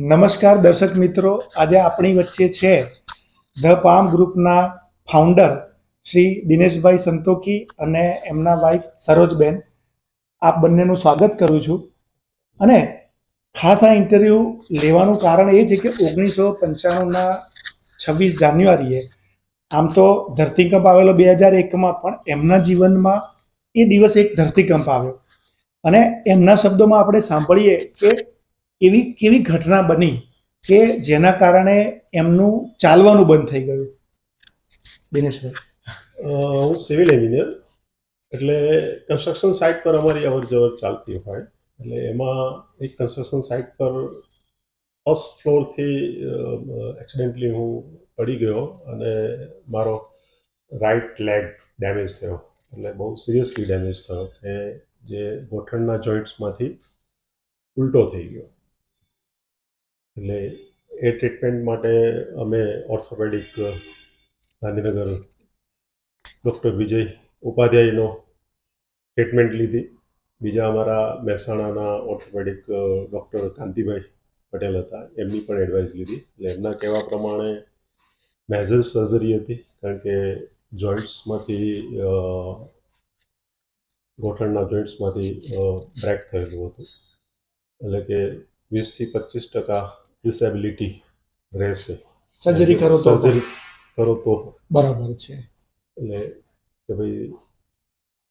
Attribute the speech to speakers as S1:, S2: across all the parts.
S1: નમસ્કાર દર્શક મિત્રો, આજે આપણી વચ્ચે છે ધ પામ ગ્રુપના ફાઉન્ડર શ્રી દિનેશભાઈ સંતોકી અને એમના વાઈફ સરોજબેન. આપ બંનેનું સ્વાગત કરું છું. અને ખાસ આ ઇન્ટરવ્યૂ લેવાનું કારણ એ છે કે ઓગણીસો પંચાણુંના છવ્વીસ જાન્યુઆરીએ, આમ તો ધરતીકંપ આવેલો બે હજાર એકમાં, પણ એમના જીવનમાં એ દિવસે એક ધરતીકંપ આવ્યો. અને એમના શબ્દોમાં આપણે સાંભળીએ કે એવી કેવી ઘટના બની કે જેના કારણે એમનું ચાલવાનું બંધ થઈ ગયું? દિનેશભાઈ
S2: હું સિવિલ એન્જિનિયર. એટલે કન્સ્ટ્રક્શન સાઇટ પર અમારી અવર જવર ચાલતી હોય. એટલે એમાં એક કન્સ્ટ્રક્શન સાઇટ પર ફર્સ્ટ ફ્લોરથી એક્સિડેન્ટલી હું પડી ગયો અને મારો રાઈટ લેગ ડેમેજ થયો. એટલે બહુ સિરિયસલી ડેમેજ થયો કે જે ગોઠણના જોઈન્ટ્સમાંથી ઉલટો થઈ ગયો. એટલે એ ટ્રીટમેન્ટ માટે અમે ઓર્થોપેડિક ગાંધીનગર ડૉક્ટર વિજય ઉપાધ્યાયનો ટ્રીટમેન્ટ લીધી. બીજા અમારા મહેસાણાના ઓર્થોપેડિક ડૉક્ટર કાંતિભાઈ પટેલ હતા. એમની પણ એડવાઇસ લીધી. એટલે એમના કહેવા પ્રમાણે મેજર સર્જરી હતી, કારણ કે જોઈન્ટ્સમાંથી ગોઠણના જોઈન્ટ્સમાંથી બ્રેક થયેલું હતું. એટલે કે વીસથી પચીસ ટકા ડિસેબિલિટી રહેશે.
S1: સર્જરી કરો તો?
S2: સર્જરી કરો તો.
S1: બરાબર છે.
S2: એટલે કે ભાઈ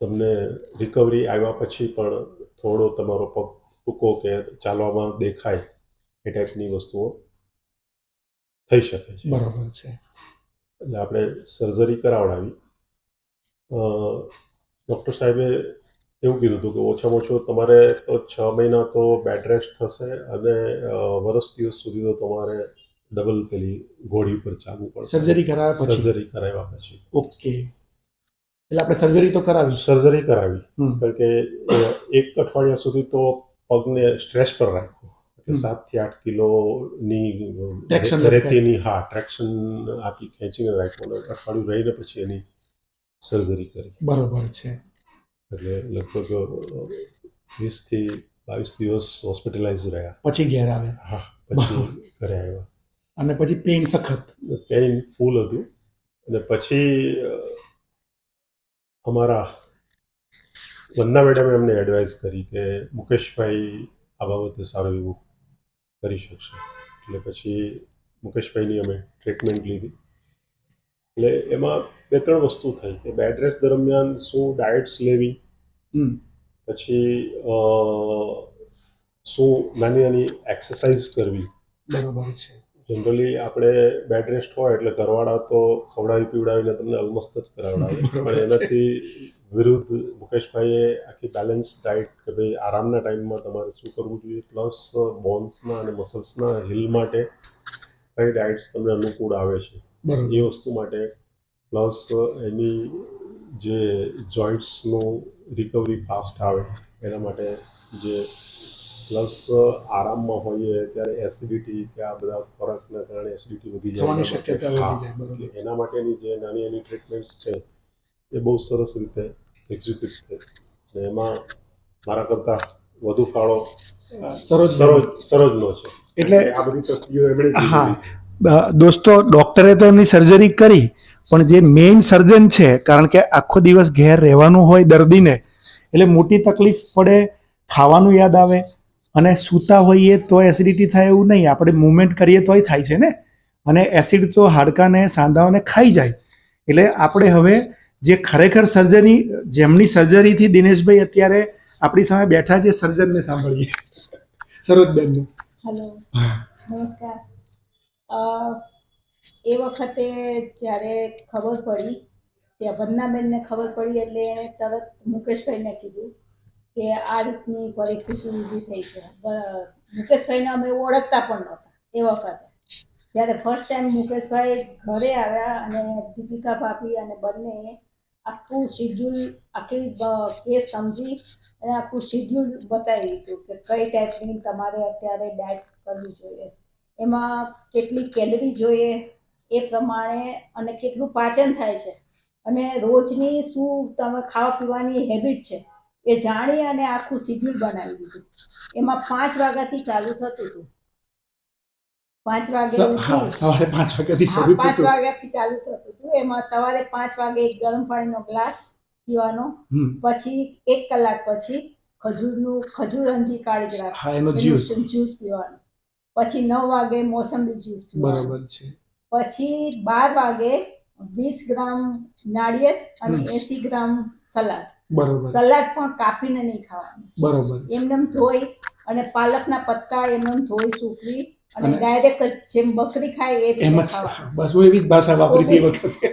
S2: તમને રિકવરી આવ્યા પછી પણ થોડો તમારો પગ ટૂંકો કે ચાલવામાં દેખાય એ ટાઈપની વસ્તુઓ થઈ શકે છે.
S1: બરાબર છે.
S2: એટલે આપણે સર્જરી કરાવડાવી. ડૉક્ટર સાહેબે એવું કીધું હતું કે ઓછામાં ઓછું તમારે તો છ મહિના તો બેડ રેસ્ટ થશે અને વરસ દિવસ સુધી તો તમારે ડબલ પેલી ઘોડી ઉપર ચાલવું પડશે.
S1: સર્જરી કરાવ્યા પછી?
S2: સર્જરી કરાવ્યા પછી.
S1: ઓકે એટલે આપણે સર્જરી તો કરાવી.
S2: સર્જરી કરાવી. કારણ કે એક અઠવાડિયા સુધી તો પગને સ્ટ્રેસ પર રાખ્યો. એટલે
S1: હમ.
S2: સાતથી આઠ કિલોની રેતીની હા ટ્રેક્શન આપી ખેંચીને રાખ્યો અઠવાડિયું રહીને પછી એની સર્જરી કરી.
S1: બરાબર છે.
S2: એટલે લગભગ વીસથી બાવીસ દિવસ હોસ્પિટલાઇઝ રહ્યા.
S1: પછી ઘેર આવ્યા?
S2: હા પછી ઘરે આવ્યા.
S1: અને પછી પેઇન સખત?
S2: પેઇન ફૂલ હતું. અને પછી અમારા વંદના મેડમે અમને એડવાઇસ કરી કે મુકેશભાઈ આ બાબતે સારું એવું કરી શકશે. એટલે પછી મુકેશભાઈની અમે ટ્રીટમેન્ટ લીધી. એટલે એમાં બે ત્રણ વસ્તુ થઈ કે બેડ રેસ્ટ દરમિયાન શું ડાયટ્સ લેવી પછી શું નાની નાની એક્સરસાઇઝ કરવી.
S1: બરાબર છે.
S2: જનરલી આપણે બેડ રેસ્ટ હોય એટલે ઘરવાળા તો ખવડાવી પીવડાવીને તમને અલમસ્ત જ કરાવડાવે. પણ એનાથી વિરુદ્ધ મુકેશભાઈએ આખી બેલેન્સ ડાયટ કે ભાઈ આરામના ટાઈમમાં તમારે શું કરવું જોઈએ? પ્લસ બોન્સના અને મસલ્સના હિલ માટે કઈ ડાયટ્સ તમને અનુકૂળ આવે છે?
S1: બરાબર.
S2: એ વસ્તુ માટે. પ્લસ એની જે જોઈન્ટ્સનું રિકવરી ફાસ્ટ આવે એના માટે જે પ્લસ આરામમાં હોઈએ ત્યારે એસિડિટી કે આ બધા ખોરાકના કારણે એસિડિટી વધી જાય. એના માટેની જે નાની નાની ટ્રીટમેન્ટ્સ છે એ બહુ સરસ રીતે એક્ઝિક્યુટ થઈ એમાં મારા કરતાં વધુ ફાળો
S1: સરોજ
S2: સરોજ સરોજનો છે.
S1: એટલે
S2: આ બધી તસ્તીઓ એમણે
S1: હા. દોસ્તો ડૉક્ટરે તો એમની સર્જરી કરી પણ જે મેઇન સર્જન છે કારણ કે આખો દિવસ ઘેર રહેવાનું હોય દર્દીને એટલે મોટી તકલીફ પડે ખાવાનું યાદ આવે અને સૂતા હોઈએ તો એસિડિટી થાય એવું નહીં. આપણે મૂવમેન્ટ કરીએ તોય થાય છે ને? અને એસિડ તો હાડકાને સાંધાઓને ખાઈ જાય. એટલે આપણે હવે જે ખરેખર સર્જરી જેમની સર્જરીથી દિનેશભાઈ અત્યારે આપણી સામે બેઠા છે સર્જનને સાંભળીએ. સરોજબેનનું
S3: હેલો નમસ્કાર. એ વખતે જ્યારે ખબર પડી, ત્યાં વંદનાબેનને ખબર પડી એટલે એણે તરત મુકેશભાઈને કીધું કે આ રીતની પરિસ્થિતિ ઊભી થઈ છે. મુકેશભાઈને અમે ઓળખતા પણ નહોતા એ વખતે. જ્યારે ફર્સ્ટ ટાઈમ મુકેશભાઈ ઘરે આવ્યા અને દીપિકા ભાભી અને બંને આખું શિડ્યુલ આખી કેસ સમજી અને આખું શિડ્યુલ બતાવી દીધું કે કઈ ટાઈપની તમારે અત્યારે ડાયટ કરવી જોઈએ. એમાં કેટલી કેલરી જોઈએ એ પ્રમાણે અને કેટલું પાચન થાય છે. અને રોજની શું તમે ખાવા પીવાની હેબિટ છે એ જાણી અને આખું શિડ્યુલ બનાવી દીધું. એમાં પાંચ વાગ્યાથી ચાલુ થતું હતું. પાંચ વાગે
S1: સવારે પાંચ વાગ્યાથી શરૂ
S3: પાંચ વાગ્યાથી ચાલુ થતું હતું. એમાં સવારે પાંચ વાગે એક ગરમ પાણીનો ગ્લાસ પીવાનો. પછી એક કલાક પછી ખજૂરનું ખજૂર અંજી કાઢી દ્રાક્ષ.
S1: જ્યુસ
S3: પીવાનું. પછી નવ વાગે મોસંબી જ્યુસ
S1: બરાબર છે.
S3: પછી બાર વાગે વીસ ગ્રામ નાળિયેર અને એસી ગ્રામ સલાડ. સલાડ પણ કાપીને નહીં ખાવાનું.
S1: બરોબર.
S3: એમનેમ ધોઈ અને પાલકના પત્તા એમને ધોઈ સૂકવી અને ડાયરેક્ટ જેમ બકરી ખાય એ રીતે ખાવાનું.
S1: બસ એવી જ ભાષા વાપરી. વખતે.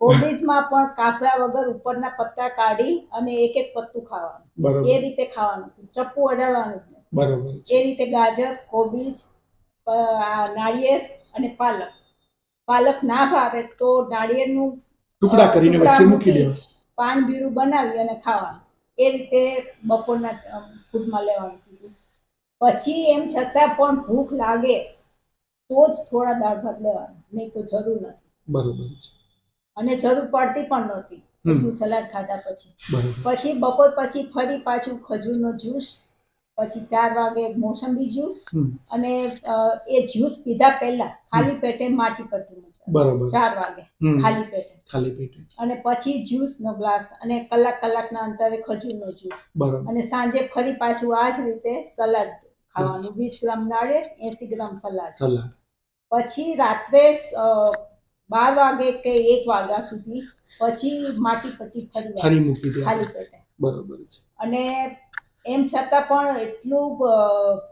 S3: કોબીજમાં પણ કાકરા વગર ઉપરના પત્તા કાઢી અને એક એક પત્તું ખાવાનું. એ રીતે ખાવાનું. ચપ્પુ અડાડવાનું.
S1: બરોબર
S3: એ રીતે ગાજર કોબીજ નાળિયેર અને પાલક. પાલક ના ભાવે તો નાળિયેરનું
S1: ટુકડા કરીને વચ્ચે મૂકી દેવા
S3: પાન બીરું બનાવી અને ખાવાનું. એ રીતે બપોરના ફૂડમાં લેવાનું પછી એમ છતાં પણ ભૂખ લાગે તો જ થોડા દાળ ભાત લેવાનું. નહીં તો જરૂર નથી.
S1: બરોબર છે.
S3: અને જરૂર પડતી પણ નહોતી. એટલું સલાડ ખાધા પછી. પછી બપોર પછી ફરી પાછું ખજૂરનો જ્યુસ પછી ચાર વાગે મોસંબી જ્યુસ અને એ જ્યુસ પીધા પહેલા ખાલી પેટે માટી પટ્ટી મૂકવાની.
S1: બરોબર.
S3: ચાર વાગે ખાલી પેટે.
S1: ખાલી પેટે.
S3: અને પછી જ્યુસનો ગ્લાસ અને કલાક કલાકના અંતરે ખજૂર નો
S1: જ્યુસ
S3: અને સાંજે ફરી પાછું આ જ રીતે સલાડ ખાવાનું. વીસ ગ્રામ નાળિયેર એસી ગ્રામ સલાડ.
S1: સલાડ.
S3: પછી રાત્રે બાર વાગે કે એક વાગ્યા સુધી પછી માટી પટ્ટી ફરી ખાલી પેટે.
S1: બરોબર છે.
S3: અને એમ છતાં પણ એટલું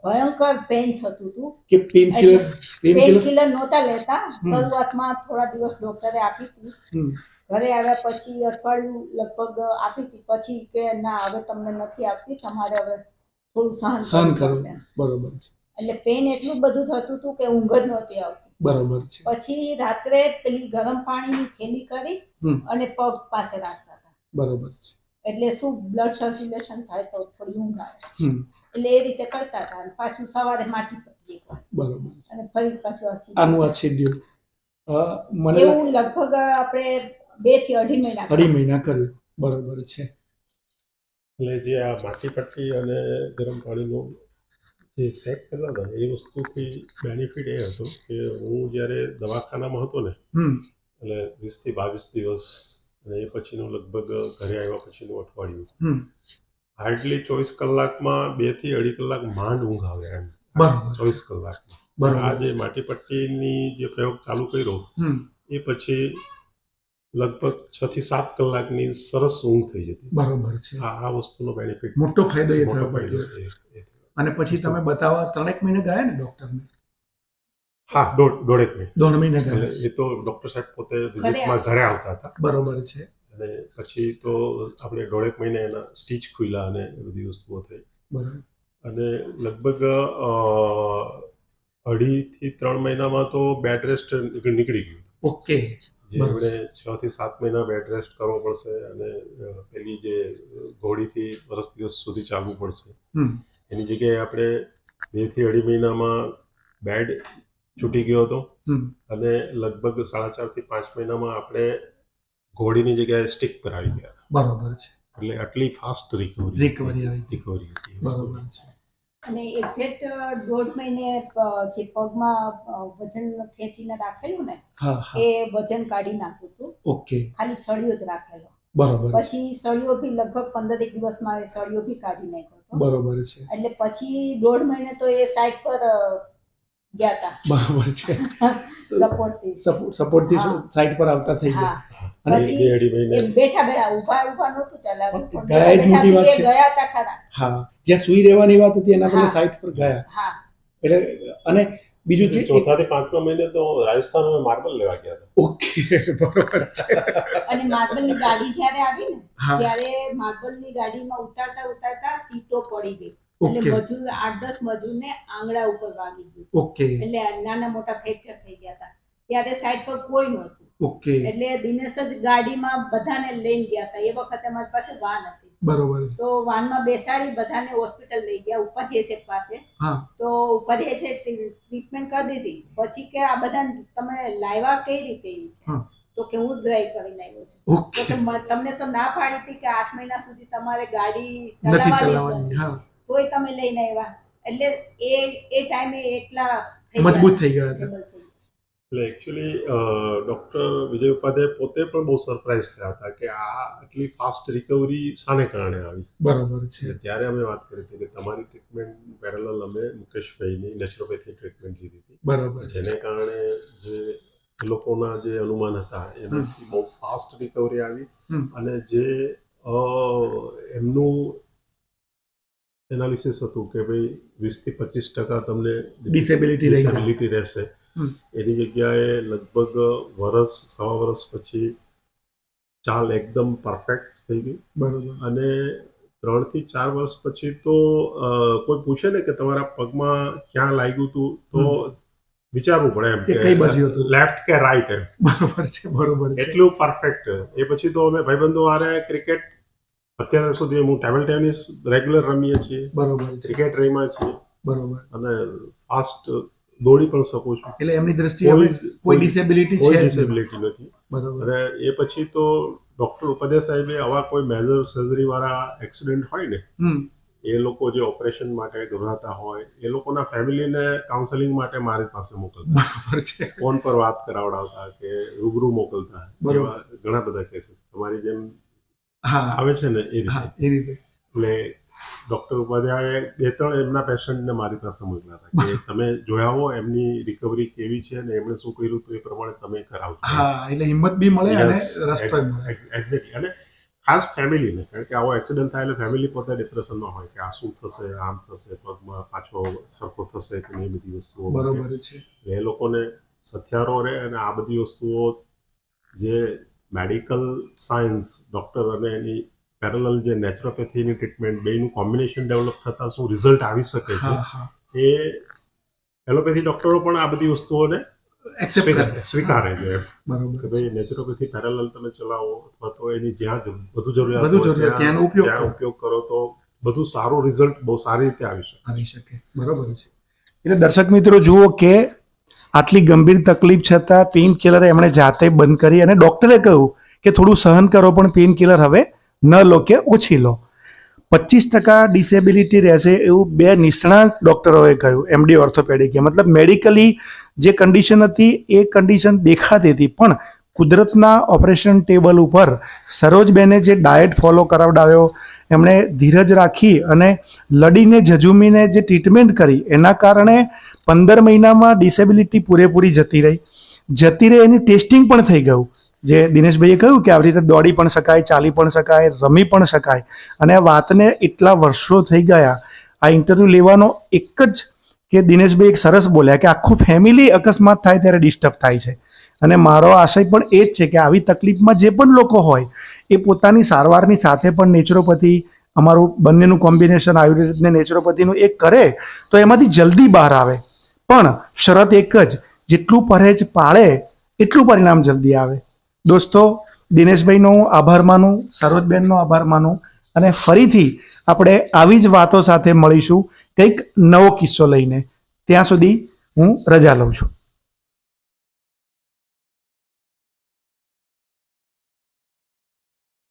S3: ભયંકર પેન થતું હતું.
S1: કે પેન કિલર પેન કિલર
S3: નહોતા લેતા. શરૂઆતમાં થોડા દિવસ ડોક્ટરે આપી હતી. ઘરે આવ્યા પછી અઠવાડિયું લગભગ આપી હતી. પછી કે ના હવે તમને નથી આપતી. તમારે હવે થોડું સહન
S1: સહન
S3: કરવું.
S1: બરોબર
S3: એટલે પેન એટલું બધું થતું હતું કે ઊંઘ જ નહોતી આવતી.
S1: બરોબર છે.
S3: પછી રાત્રે પેલી ગરમ પાણીની થેલી કરી અને પગ પાસે રાખતા હતા.
S1: બરોબર છે.
S3: એટલે શું બ્લડ સર્ક્યુલેશન થાય તો થોડી ઊંઘ આવે. એટલે એ રીતે કરતા હતા અને પાછું સવારે માટી પટ્ટી એકવાર
S1: બરોબર.
S3: અને ફરી પાછું આસી
S1: આનું આ શેડ્યુલ મને
S3: એવું લગભગ આપણે બેથી અઢી મહિના
S1: અઢી મહિના કર્યું. બરોબર છે.
S2: એટલે જે આ માટી પટ્ટી અને ગરમ પાણીનો જે સેક કરતા હતા એ વસ્તુથી બેનિફિટ એ હતો કે હું જ્યારે દવાખાનામાં હતો ને એટલે વીસથી બાવીસ દિવસ અને એ પછીનું લગભગ ઘરે આવ્યા પછીનું અઠવાડિયું. હાર્ડલી ચોવીસ કલાકમાં બેથી અઢી કલાક માંડ ઊંઘ આવે એમ. ચોવીસ કલાકમાં. આ જે માટી પટ્ટીની જે પ્રયોગ ચાલુ કર્યો
S1: હમ.
S2: એ પછી લગભગ છ થી સાત કલાકની સરસ ઊંઘ થઈ જતી.
S1: બરોબર છે.
S2: આ વસ્તુનો બેનિફિટ
S1: મોટો ફાયદો એ થયો. અને પછી તમે બતાવવા ત્રણેક મહિને ગયા ને ડોક્ટરને
S2: હા દોઢ દોઢેક મહિના
S1: દોઢ મહિને
S2: એ તો ડોક્ટર સાહેબ પોતે વિઝિટમાં ઘરે આવતા હતા.
S1: બરોબર છે.
S2: અને પછી તો આપણે દોઢેક મહિને એના સ્ટીચ ખુલ્યા અને બધી વસ્તુઓ થઈ. અને લગભગ અ, અઢીથી ત્રણ મહિનામાં તો બેડ રેસ્ટ નીકળી ગયું
S1: ઓકે.
S2: એમણે છ થી સાત મહિના બેડ રેસ્ટ કરવો પડશે અને પેલી જે ઘોડીથી વર્ષ દિવસ સુધી ચાલવું પડશે. એની જગ્યાએ આપણે બેથી અઢી મહિનામાં બેડ છૂટી ગયો હતો. અને લગભગ સાડા ચારથી પાંચ મહિનામાં આપણે ઘોડીની જગ્યાએ સ્ટીક પર આવી ગયા
S1: બરોબર છે.
S2: એટલે આટલી ફાસ્ટ રિકવરી
S1: રિકવરી આવી
S2: રિકવરી હતી.
S1: બરોબર છે.
S3: અને એક્ઝેક્ટ દોઢ મહિને જે પગમાં વજન ખેંચીને રાખેલું ને એ વજન કાઢી નાખ્યું હતું.
S1: ઓકે.
S3: ખાલી સળિયો જ રાખેલો.
S1: બરોબર
S3: પછી સળિયો બી લગભગ પંદર એક દિવસમાં એ સળિયો બી કાઢી નાખ્યો હતો.
S1: બરોબર છે.
S3: એટલે પછી દોઢ મહિને તો એ સાઈડ પર
S1: બરોબર છે.
S3: સપોર્ટથી
S1: સાઈડ પર આવતા થઈ ગયા?
S2: અને
S3: બેઠા બેઠા ઊભા ઊભા નહોતું
S1: પણ ગયા જ મોટી વાત છે.
S3: ગયા હતા ખરા.
S1: હા. જ્યાં સુઈ રહેવાની વાત હતી એના બદલે સાઈડ પર ગયા.
S3: હા.
S1: એટલે અને બીજું છે
S2: ચોથા થી પાંચમા મહિને તો રાજસ્થાન અમે માર્બલ લેવા ગયા હતા.
S1: ઓકે બરોબર છે.
S3: અને માર્બલની ગાડી જ્યારે આવી ને ત્યારે માર્બલની ગાડીમાં ઉતારતા ઉતારતા સીટો પડી ગઈ. એટલે મજૂર આઠ દસ મજૂરને આંગળા ઉપર વાગી ગયું
S1: ઓકે
S3: એટલે નાના મોટા ફ્રેક્ચર થઈ ગયા હતા. ત્યારે સાઈડ પર કોઈ નહોતું.
S1: ઓકે
S3: એટલે દિનેશ જ ગાડીમાં બધાને લઈને ગયા હતા. એ વખતે અમારી પાસે વાન હતી.
S1: બરોબર.
S3: તો વાનમાં બેસાડી બધાને હોસ્પિટલ લઈ ગયા. ઉપાધ્યાય પાસે.
S1: તો
S3: તો છે ટ્રીટમેન્ટ કરી દીધી. પછી કે આ બધા તમે લાવ્યા કઈ રીતે. તો કે હું ડ્રાઈવ કરીને આવ્યો છું. તો કે તમને તો ના પાડી હતી કે આઠ મહિના સુધી તમારે ગાડી ચલાવવાની તોય તમે લઈને આવ્યા. એટલે એ એ ટાઈમે એટલા
S1: મજબૂત થઈ ગયા હતા.
S2: એટલે એકચ્યુઅલી ડૉક્ટર વિજય ઉપાધ્યાય પોતે પણ બહુ સરપ્રાઇઝ થયા હતા કે આ આટલી ફાસ્ટ રિકવરી શાને કારણે આવી?
S1: બરાબર છે.
S2: ત્યારે અમે વાત કરી હતી કે તમારી ટ્રીટમેન્ટ પેરેલલ અમે મુકેશભાઈની નેચરોપેથી ટ્રીટમેન્ટ લીધી હતી.
S1: બરાબર
S2: જેને કારણે જે લોકોના જે અનુમાન હતા એનાથી બહુ ફાસ્ટ રિકવરી આવી અને જે અ, એમનું એનાલિસિસ હતું કે ભાઈ વીસથી પચીસ ટકા તમને
S1: ડિસેબિલિટી
S2: ડિસેબિલિટી રહેશે. એની જગ્યાએ લગભગ વરસ સવા વરસ પછી ચાલ એકદમ પરફેક્ટ થઈ ગઈ.
S1: બરાબર.
S2: અને ત્રણથી ચાર વર્ષ પછી તો કોઈ પૂછે ને કે તમારા પગમાં ક્યાં લાગ્યું હતું તો વિચારવું પડે એમ
S1: કે કઈ બાજુ હતું?
S2: લેફ્ટ કે રાઈટ એમ.
S1: બરોબર છે બરોબર
S2: એટલું પરફેક્ટ એ પછી તો અમે ભાઈબંધો આરે ક્રિકેટ અત્યાર સુધી હું ટેબલ ટેનિસ રેગ્યુલર રમીએ છીએ
S1: બરોબર
S2: ક્રિકેટ રમ્યા છીએ.
S1: બરોબર.
S2: અને ફાસ્ટ દોડી પણ શકું છું.
S1: એટલે એમની દ્રષ્ટિએ
S2: કોઈ-
S1: ડિસેબિલિટી છે
S2: ડિસેબિલિટી નથી.
S1: બરોબર.
S2: અને એ પછી તો ડોક્ટર ઉપાધ્યાય સાહેબે આવા કોઈ મેજર સર્જરી વાળા એક્સિડન્ટ હોય ને એ લોકો જે ઓપરેશન માટે દોડાતા હોય એ લોકોના ફેમિલીને કાઉન્સેલિંગ માટે મારી પાસે મોકલતા.
S1: બરોબર છે.
S2: ફોન પર વાત કરાવડાવતા કે રૂબરૂ મોકલતા. ઘણા બધા કેસીસ તમારી જેમ
S1: હા.
S2: આવે છે ને એ
S1: હા એ રીતે.
S2: એટલે ડૉક્ટર ઉપાધ્યાય બે ત્રણ એમના પેશન્ટને મારી પાસે મોકલ્યા હતા કે તમે જોયા હો એમની રિકવરી કેવી છે અને એમણે શું કર્યું તો એ પ્રમાણે તમે કરાવજો.
S1: હા એટલે હિંમત બી મળે અને રસ્તો
S2: exactly. અને ખાસ ફેમિલીને કારણ કે આવો એક્સિડન્ટ થાય એટલે ફેમિલી પોતે ડિપ્રેશનમાં હોય કે આ શું થશે આમ થશે પગમાં પાછો સરખો થશે કે નહીં એ બધી વસ્તુઓ
S1: બરોબર છે.
S2: એ લોકોને સથિયારો રહે અને આ બધી વસ્તુઓ જે મેડિકલ સાયન્સ ડૉક્ટર અને એની પેરેલલ જે નેચરોપેથીની ટ્રીટમેન્ટ બેનું કોમ્બિનેશન ડેવલપ થતાં શું રિઝલ્ટ આવી શકે છે એ એલોપેથી ડૉક્ટરો પણ આ બધી વસ્તુઓને સ્વીકારે છે. કે ભાઈ નેચરોપેથી પેરેલલ તમે ચલાવો અથવા તો એની જ્યાં વધુ જરૂરિયાત ત્યાં
S1: કરો.
S2: ઉપયોગ કરો તો બધું સારું રિઝલ્ટ બહુ સારી રીતે આવી શકે.
S1: આવી શકે. બરાબર છે. એટલે દર્શક મિત્રો જુઓ કે આટલી ગંભીર તકલીફ છતાં પેઇન કિલર એમણે જાતે બંધ કરી અને ડૉક્ટરે કહ્યું કે થોડું સહન કરો પણ પેઇન કિલર હવે ન લો કે ઓછી લો. પચીસ ટકા ડિસેબિલિટી રહેશે એવું બે નિષ્ણાત ડૉક્ટરોએ કહ્યું. એમડી ઓર્થોપેડિકે મતલબ મેડિકલી જે કન્ડિશન હતી એ કન્ડિશન દેખાતી હતી. પણ કુદરતના ઓપરેશન ટેબલ ઉપર સરોજબેને જે ડાયટ ફોલો કરાવડાવ્યો, એમણે ધીરજ રાખી અને લડીને ઝઝુમીને જે ટ્રીટમેન્ટ કરી, એના કારણે પંદર મહિનામાં ડિસેબિલિટી પૂરેપૂરી જતી રહી. જતી રહી એની ટેસ્ટિંગ પણ થઈ ગયું. જે દિનેશભાઈએ કહ્યું કે આવી રીતે દોડી પણ શકાય, ચાલી પણ શકાય, રમી પણ શકાય. અને આ વાતને એટલા વર્ષો થઈ ગયા, આ ઇન્ટરવ્યૂ લેવાનો એક જ કે દિનેશભાઈ એક સરસ બોલ્યા કે આખું ફેમિલી અકસ્માત થાય ત્યારે ડિસ્ટર્બ થાય છે. અને મારો આશય પણ એ જ છે કે આવી તકલીફમાં જે પણ લોકો હોય, એ પોતાની સારવારની સાથે પણ નેચરોપથી અમારું બંનેનું કોમ્બિનેશન આયુર્વેદ ને નેચરોપથીનું એક કરે, તો એમાંથી જલ્દી બહાર આવે. પણ શરત એક જ, જેટલું પरहेજ પાળે એટલું પરિણામ જલ્દી આવે. દોસ્તો, દિનેશભાઈનો આભાર માનું, સરોજબેનનો આભાર માનું અને ફરીથી આપણે આવી જ વાતો સાથે મળીશું, કંઈક નવો કિસ્સો લઈને. ત્યાં સુધી હું રજા લઉં છું.